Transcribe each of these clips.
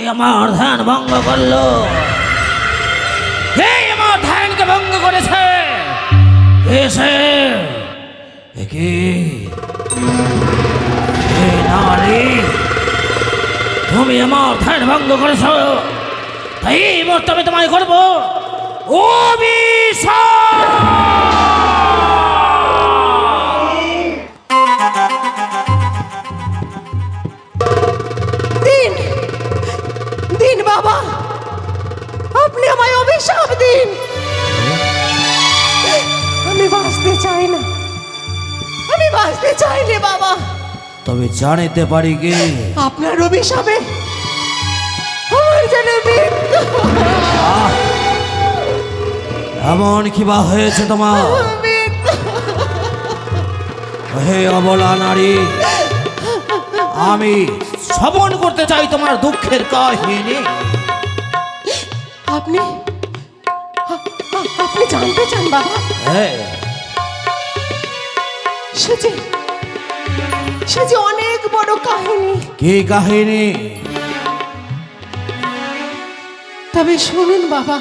এই! আমার ধ্যান ভঙ্গ করল। কে আমার ধ্যানকে ভঙ্গ করেছে। এসে কি হে নারী, তুমি আমার ধ্যান ভঙ্গ করেছ। তাই এই মুহূর্তে আমি তোমায় করব। অভিশাপ! দিন? আমি বাঁচতে চাই না। আমি বাঁচতে বাবা। তবে জানিতে পারি কি? আপনার অভিশাপে আমার যেন এমন কি বা হয়েছে তোমার? হে অবলা নারী আমি শ্রবণ করতে চাই তোমার দুঃখের কাহিনী। আপনি আপনি জানতে চান বাবা হ্যাঁ। সে যে সে যে অনেক বড় কাহিনী। কি কাহিনী? তবে শুনুন বাবা।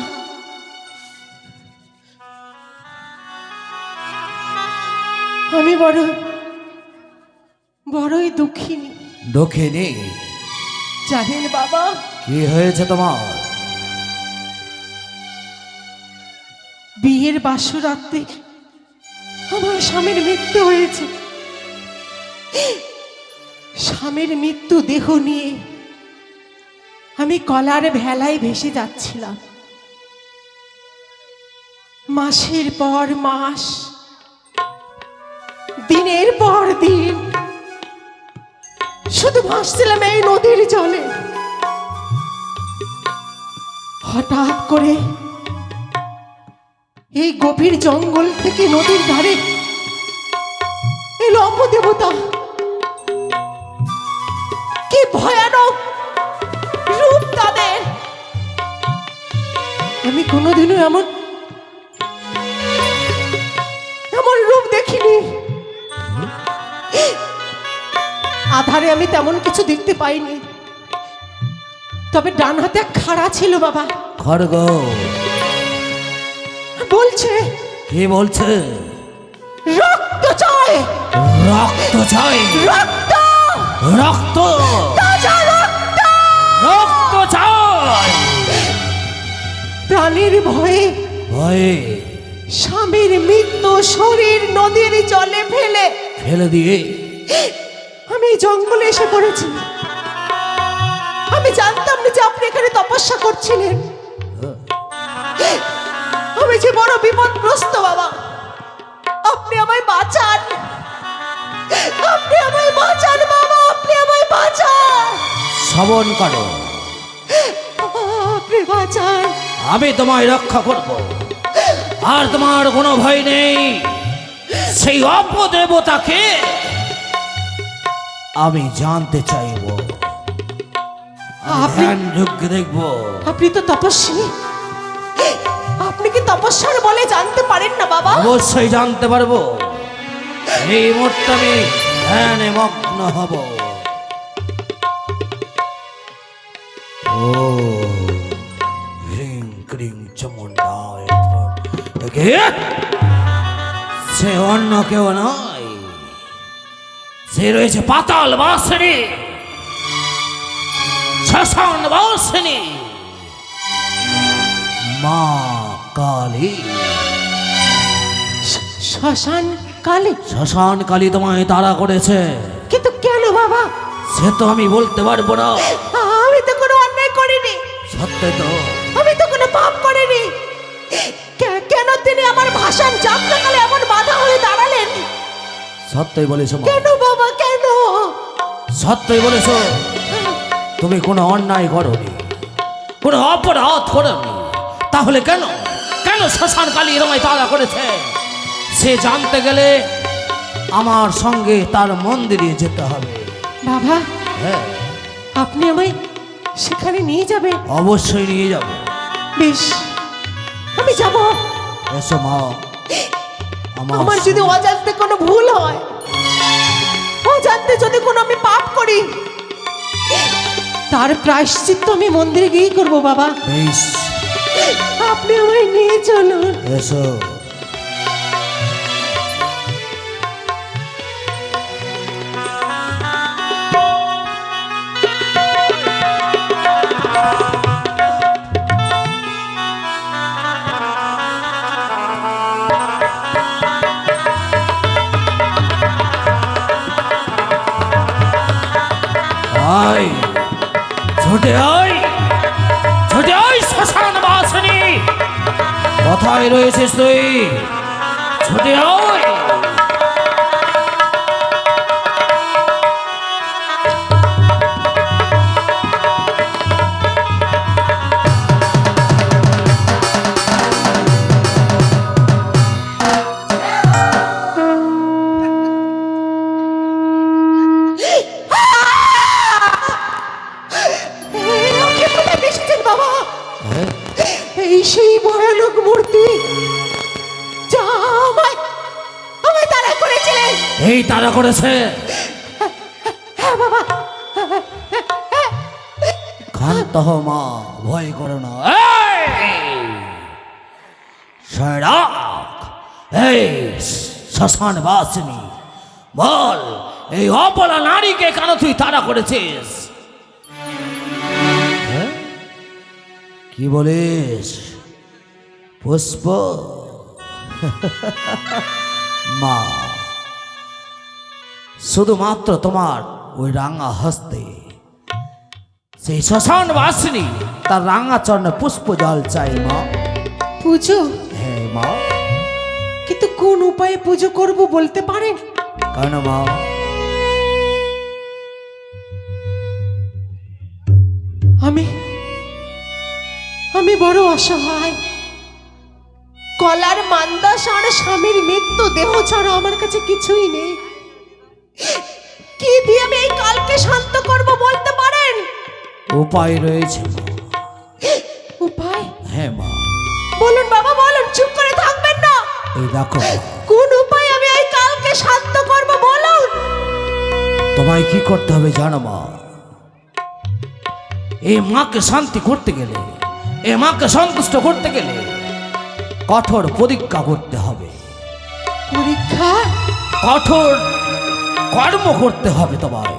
আমি বড় বড়ই দুঃখিনী। দুঃখিনী? জানেন বাবা কি হয়েছে তোমার? বিয়ের বাসরাতে আমার স্বামীর মৃত্যু হয়েছে। স্বামীর মৃত্যু দেহ নিয়ে আমি কলার ভেলায় ভেসে যাচ্ছিলাম। মাসের পর মাস, দিনের পর দিন, শুধু ভাসছিলাম এই নদীর জলে। হঠাৎ করে এই গভীর জঙ্গল থেকে নদীর ধারে। এলো অপদেবতা কি ভয়ানক রূপ তাদের। আমি কোনোদিনও এমন এমন রূপ দেখিনি। আধারে আমি তেমন কিছু দেখতে পাইনি। তবে ডান হাতে খাড়া ছিল বাবা। খড়গ। বলছে? কি বলছে? রক্ত চাই রক্ত চাই রক্ত! রক্ত! তাজা রক্ত! রক্ত চাই প্রাণীর ভয়ে ভয়ে স্বামীর মৃত্যু শরীর নদীর জলে ফেলে। ফেলে দিয়ে আমি জঙ্গলে এসে পড়েছি। আমি জানতাম না যে আপনি এখানে তপস্যা করছিলেন। আমি যে বড় বিপদগ্রস্ত বাবা। আপনি আমায় বাঁচান। আপনি আমায় বাঁচান বাবা আপনি আমায় বাঁচান। শ্রবণ করো। আপনি বাঁচান। আমি তোমায় রক্ষা করব। আর তোমার কোনো ভয় নেই। সেই অপদেবতাকে আমি জানতে চাইব। আপনি- দেখব। আপনি তো তপস্বী। আপনি কি তপস্যার বলে জানতে পারেন না, বাবা? অবশ্যই জানতে পারব। এই মুহূর্তে আমি ধ্যানে মগ্ন হব। ও হ্রিং ক্রিং চমুন্ডায় সে অন্য কেউ নয়। সে রয়েছে পাতাল বাসিনী। শ্মশান বাসিনী। মা কালী। শ্মশান কালী? শ্মশান কালী তোমায় তাড়া করেছে। কিন্তু কেন বাবা? সে তো আমি বলতে পারব না। আমি তো কোনো অন্যায় করিনি। সত্যি তো। আমি তো কোনো পাপ করিনি। কেন তিনি আমার ভাষণ যাত্রাকালে এমন বাধা হয়ে দাঁড়ালেন? সত্যই বলেছ কেন বাবা কেন? সত্যই বলেছ। তুমি কোনো অন্যায় করনি। কোনো অপরাধ করনি। তাহলে কেন? কেন শ্মশান কালী রমায় তাড়া করেছে? সে জানতে গেলে আমার সঙ্গে তার মন্দিরে যেতে হবে। বাবা হ্যাঁ। আপনি আমায় সেখানে নিয়ে যাবেন? অবশ্যই নিয়ে যাব। বেশ আমি যাব। এসো মা। আমার আমার যদি অজান্তে কোনো ভুল হয় অজান্তে যদি কোনো আমি পাপ করি তার প্রায়শ্চিত্ত আমি মন্দিরে গিয়েই করব বাবা। বেশ। আপনি আমায় নিয়ে চলুন। এসো। আয় ছুটে কোথায় রয়েছে আয়। করেছে। ক্ষান্ত মা ভয় করো না। এই! শ্মশান বল, এই অপলা নারীকে কেন তুই তাড়া করেছিস? হ্যাঁ? কি বলিস? পুষ্প? মা। শুধুমাত্র তোমার ওই রাঙা হস্তে। সেই শ্মশান বাসিনী তার রাঙা চরণে পুষ্প জল চাই মা। পুজো? হ্যাঁ মা। কিন্তু কোন উপায়ে পুজো করব বলতে পারেন কেন মা? আমি আমি বড় অসহায়। কলার মান্দাস আর স্বামীর মৃত্যু দেহ ছাড়া আমার কাছে কিছুই নেই। কি দিয়ে আমি এই কালকে শান্ত করব বলতে পারেন? উপায় রয়েছে উপায়? হ্যাঁ মা। বলুন বাবা বলুন চুপ করে থাকবেন না। এই দেখো কোন উপায় আমি এই কালকে শান্ত করব বলুন? তোমায় কি করতে হবে জানো মা? এই মাকে শান্তি করতে গেলে এই মাকে সন্তুষ্ট করতে গেলে কঠোর পরীক্ষা করতে হবে। পরীক্ষা? কঠোর কর্ম করতে হবে তোমায়।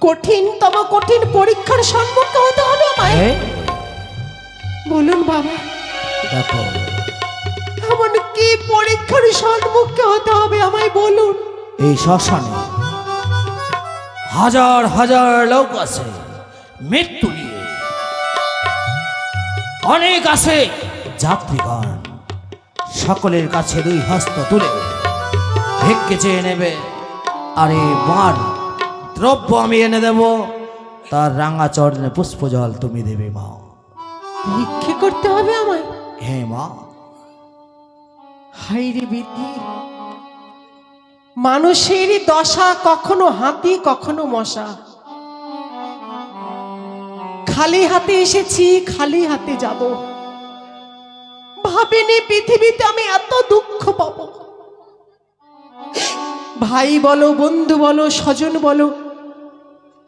কঠিনতম কঠিন পরীক্ষার সম্মুখীন হতে হবে আমায়। বলুন বাবা। দেখো। এমন কি পরীক্ষার সম্মুখীন হতে হবে আমায় বলুন। এই শ্মশানে হাজার হাজার লোক আছে মৃত্যু নিয়ে। অনেক আছে যাত্রীগণ। সকলের কাছে দুই হস্ত তুলে ভিক্ষে চেয়ে নেবে। আর মার দ্রব্য আমি এনে দেব। তার রাঙা চরণে পুষ্প জল তুমি দেবে মা। ভিক্ষে করতে হবে আমায়? হ্যাঁ মা। হাইরে বিধি। মানুষেরই দশা কখনো হাতি কখনো মশা। খালি হাতে এসেছি খালি হাতে যাব। ভাবিনি পৃথিবীতে আমি এত দুঃখ পাব। ভাই বলো বন্ধু বলো স্বজন বলো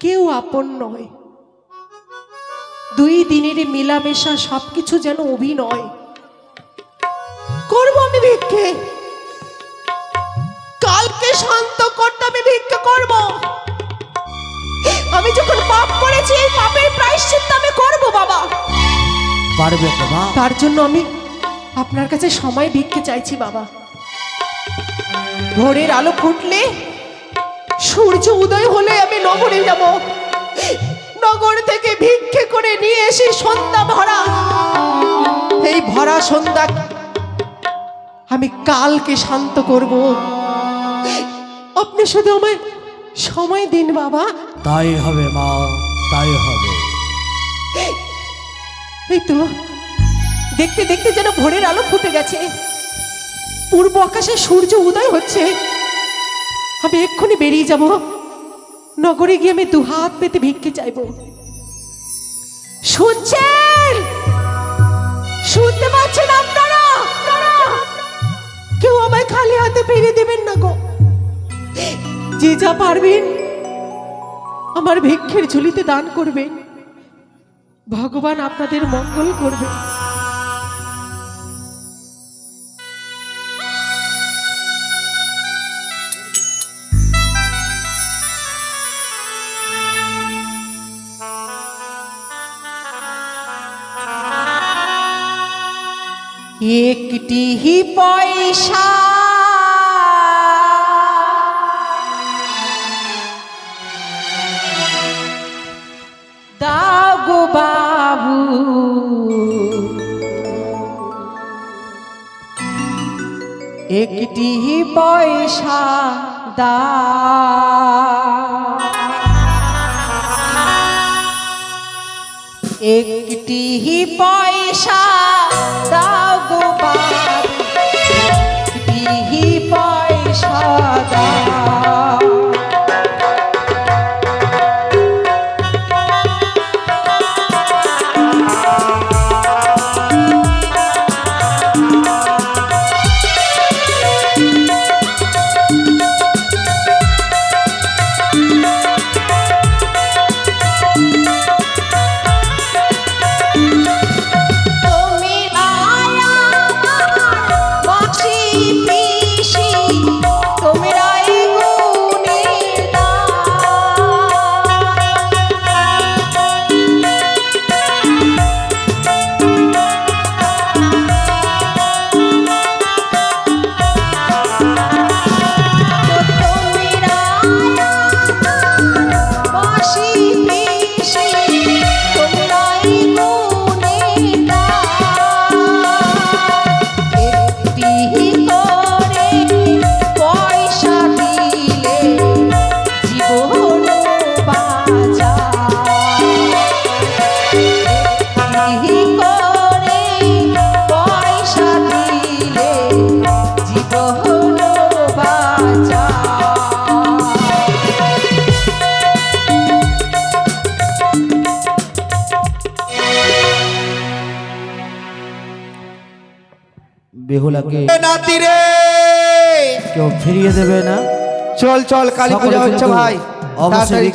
কেউ আপন নয়। দুই দিনের মেলামেশা সবকিছু যেন অভিনয়। করব আমি ভিক্ষে। কালকে শান্ত করতে আমি ভিক্ষে করব। আমি যখন পাপ করেছি এই পাপের প্রায়শ্চিত্ত আমি করব বাবা। পারবে তার জন্য আমি আপনার কাছে সময় ভিক্ষে চাইছি বাবা। ভোরের আলো ফুটলে সূর্য উদয় হলে আমি নগরে যাব। নগর থেকে ভিক্ষে করে নিয়ে এসে সন্ধ্যা ভরা। এই ভরা সন্ধ্যা আমি কালকে শান্ত করব। আপনি শুধু আমায় সময় দিন বাবা। তাই হবে মা তাই হবে। এই তো দেখতে দেখতে যেন ভোরের আলো ফুটে গেছে। পূর্ব আকাশে সূর্য উদয় হচ্ছে। আমি এক্ষুনি বেরিয়ে যাব। নগরে গিয়ে আমি দুহাত পেতে ভিক্ষে চাইব। শুনছেন? শুনতে পাচ্ছেন আপনারা? কেউ আমায় খালি হাতে ফিরিয়ে দেবেন না গো। যে যা পারবেন, আমার ভিক্ষের ঝুলিতে দান করবেন। ভগবান আপনাদের মঙ্গল করবে একটি পয়সা। দাও গো বাবু। একটি পয়সা দাও একটি পয়সা দাও বাবু একটি পয়সা বেহুলাকে নাতি রে! কেউ ফিরিয়ে দেবে না। চল চল কালী পূজা হচ্ছে ভাই। অবশ্যই